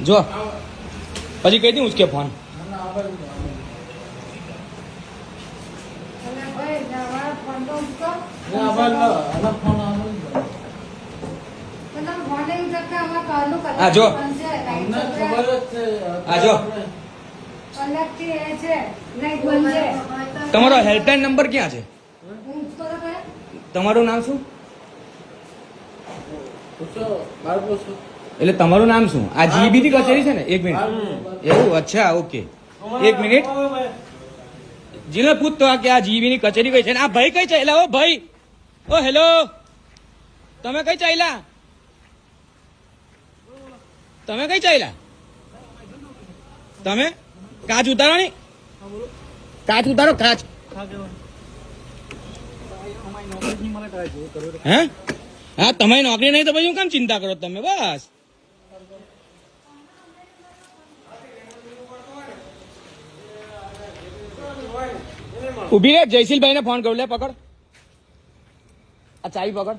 જો પછી કઈ દી ઉચકે ફોન અને ભાઈ તમારા ફોન તો ઉચકો. ના, ભાઈ, ના, આના ફોન આવે ને. તો તમે ફોન નહીં ઉચકતા, આમાં કાલનું કલાક હા, જો. આ જો. તમારો હેલ્પલાઇન નંબર ક્યાં છે? તમારું નામ શું? એટલે તમારું નામ શું? આ જીબી ની કચેરી છે ને? એક મિનિટ. એવું? અચ્છા ઓકે. એક મિનિટ. જીને પૂછતો કે આ જીવીની કચેરી કઈ છે? આ ભાઈ કઈ ચાલ્યા? ઓ ભાઈ! ઓ, હેલો! તમે કઈ ચાલ્યા? તમે કઈ ચાલ્યા? તમે? કાચ ઉતારો ને કાચ ઉતારો, કાચ. હે? હા તમે નોકરી નહીં તો પછી હું કેમ ચિંતા કરો તમે? બસ. ઊભી રે જયશીલભાઈ ને ફોન કરું લે પકડ આ ચાવી પકડ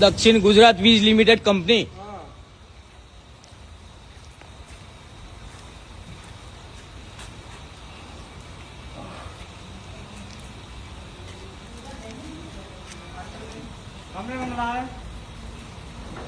દક્ષિણ ગુજરાત વીજ લિમિટેડ કંપની કોણ આવે ચાવા રોડ બંધ કરવાની?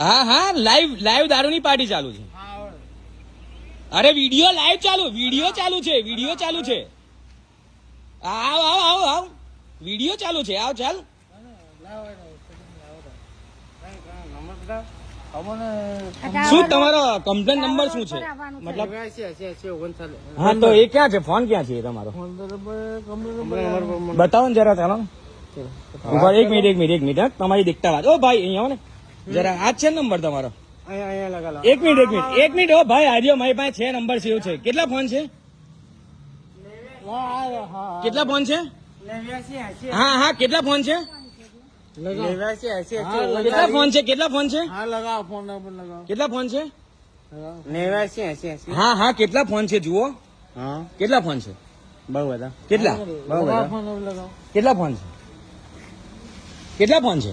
હા હા લાઈવ લાઈવ દારૂની પાર્ટી ચાલુ છે. અરે વીડિયો લાઈવ ચાલુ વીડિયો ચાલુ છે વીડિયો ચાલુ છે. આવ આવ આવ આવ. વીડિયો ચાલુ છે આવ ચાલ. શું તમારો કમ્પ્લેન નંબર શું છે? મતલબ. હા તો એ ક્યાં છે? ફોન ક્યાં છે તમારો? બતાવો ને જરા ચાલો. એક મિનિટ એક મિનિટ એક મિનિટ તમારી દીકતા વાત. ઓ ભાઈ અહીંયા આવો ને. જરા આ જ છે ને નંબર તમારો. એક મિનિટ એક મિનિટ એક મિનિટ હો ભાઈ આર્યો મારી પાસે છે નંબર સેવ છે કેટલા ફોન છે કેટલા ફોન છે હા હા કેટલા ફોન છે કેટલા ફોન છે કેટલા ફોન છે હા લગાવો ફોન નંબર લગાવો કેટલા ફોન છે. હા હા કેટલા ફોન છે જુઓ હા કેટલા ફોન છે બહુ બધા કેટલા નંબર કેટલા ફોન છે કેટલા ફોન છે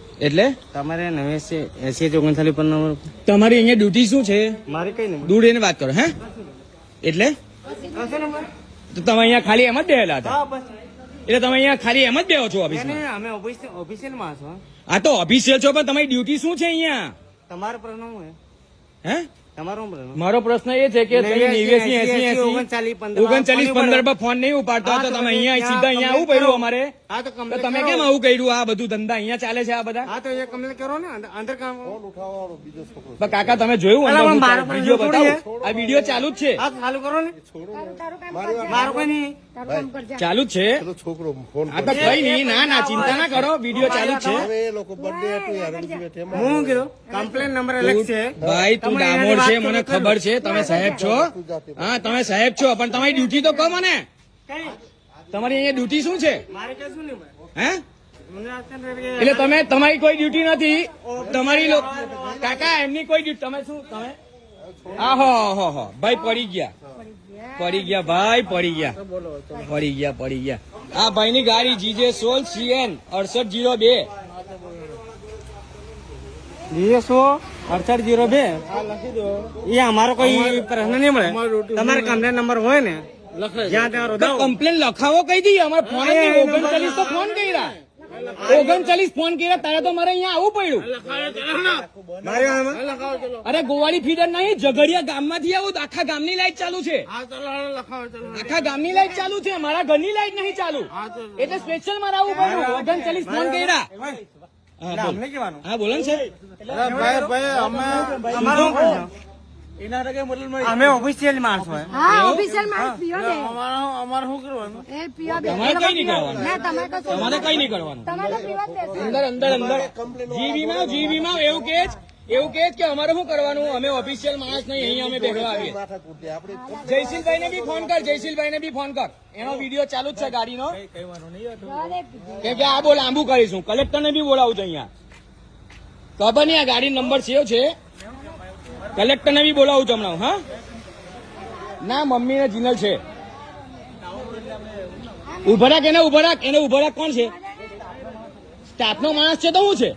એટલે? તમારે નેવ્યાસી એસી ઓગણચાલીસ પર નંબર. તમારી અહીંયા ડ્યુટી શું છે? મારી કઈ નહીં. દૂર એને વાત કરો હે? એટલે? તો તમે અહીંયા ખાલી એમ જ બેહેલા હતા? એટલે તમે અહીંયા ખાલી એમ જ બેહો છો ઓફિસમાં? અમે ઓફિસ- ઓફિસિયલમાં છો આ તો ઓફિસિયલ છો પણ તમારી ડ્યુટી શું છે અહીંયા? તમારો પ્રશ્ન હું હે? તમારો મારો પ્રશ્ન એ છે કે તમે નેવ્યાસી, 89, 80, 80, ઓગણચાલીસ, પંદર, ફોન પર ફોન નહીં ઉપાડતા તો તમે અહીંયા સીધા અહીંયા આવું પડ્યું અમારે? હા તો તો તમે કેમ આવું કર્યું? આ બધું ધંધા અહીંયા ચાલે છે આ બધા? હા તો એ કરો ને અંદર- કામ પણ કાકા તમે જોયું વીડિયો બતાવો. આ વીડિયો ચાલુ જ છે. હા ચાલુ કરો ને. મારો કોઈ નહીં. તારું કામ કરજે. ચાલુ જ છે? છોકરો ફોન આ તો કઈ નહીં. ના ના ચિંતા ના કરો. વીડિયો ચાલુ જ છે. હવે લોકો બર્થડે હતું યાર રણજી બેઠે એમાં હું શું કમ્પ્લેન નંબર અલગ છે. ભાઈ તું ડામોર છે મને ખબર છે. તમે સાહેબ છો? હા તમે સાહેબ છો પણ તમારી ડ્યુટી તો કહો મને. કઈ? તમારી અહીંયા ડ્યુટી શું છે? ભાઈ હે? એટલે તમે તમારી કોઈ ડ્યુટી નથી. તમારી કાકા એમની કોઈ ડ્યુટી તમે શું તમે? આહો હો હો ભાઈ પડી ગયા. પડી ગયા ભાઈ પડી ગયા. પડી ગયા પડી ગયા. આ ભાઈની ગાડી જીજે સોલ સીએન અડસઠ જીરો બે. જીએસઓ અડસઠ જીરો બે? એ અમારો કોઈ પ્રશ્ન નહીં મળે. તમારે કમ્પ્લેન નંબર હોય ને? કમ્પ્લેન લખાવો કઈ દઈએ. અમારે ફોન ઓગણચાલીસ તો ફોન કર્યા. ઓગણચાલીસ ફોન કર્યા તારે તો મારે અહીંયા આવવું પડ્યું. અરે ગોવાળી ફીડર નહીં ઝઘડિયા ગામમાંથી આવું તો આખા ગામની લાઈટ ચાલુ છે. હા ચલો હાલો લખાવો ચલો. આખા ગામની લાઈટ ચાલુ છે મારા ઘરની લાઈટ નહીં ચાલુ. એટલે સ્પેશિયલ મારે આવવું પડ્યું. ઓગણચાલીસ ફોન કર્યા. હા, બોલ. હા ને સર ભાઈ ભાઈ અમે અમારું અમે ઓફિશિયલ માણસ હોય હા ઓફિસિયલ માણસ પીઓ ને. અમારે અમાર શું કરવાનું? એ પીઓ બે. તમારે કઈ નહીં કરવાનું? ના તમારે કશું તમારે કઈ નહીં કરવાનું. તમારે પીવા દેશે અંદર અંદર અંદર. જીબીમાં જીબીમાં એવું કે જ એવું કે જ કે અમારે શું કરવાનું? અમે ઓફિશિયલ માણસ નહીં અહીંયા અમે ભેગવા આવીએ. જયશીલભાઈ ને બી ફોન કર જયશીલભાઈ ને બી ફોન કર. એનો વીડિયો ચાલુ જ છે ગાડીનો. કેમ કે આ બહુ લાંબુ કરીશું. કલેક્ટર ને બી બોલાવું છું અહીંયા. ખબર નહીં આ ગાડી નંબર સેવ છે? કલેક્ટર ને બી બોલાવું છું હમણાં હા? ના મમ્મી ને જીનલ છે. ઊભા રાખ એને ઊભા રાખ એને ઊભા રાખ કોણ છે? સ્ટાફ નો માણસ છે તો શું છે?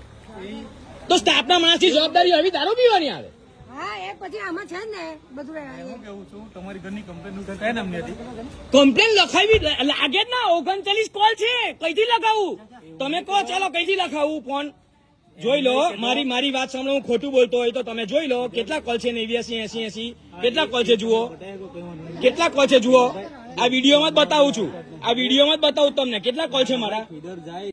તો સ્ટાફ ના માણસની જવાબદારી આવી દારૂ પીવાની આવે. હા પછી આમાં છે ને કમ્પ્લેન લખાવી લાગે જ ના ઓગણચાલીસ કોલ છે કઈથી લખાવું? તમે કહો ચાલો કઈથી લખાવું ફોન જોઈ લો મારી મારી વાત સાંભળો હું ખોટું બોલતો હોય તો તમે જોઈ લો કેટલા કોલ છે નેવ્યાસી એસી એસી કેટલા કોલ છે જુઓ? કેટલા કોલ છે જુઓ? આ વિડીયોમાં જ બતાવું છું. આ વિડીયોમાં જ બતાવું તમને. કેટલા કોલ છે મારા?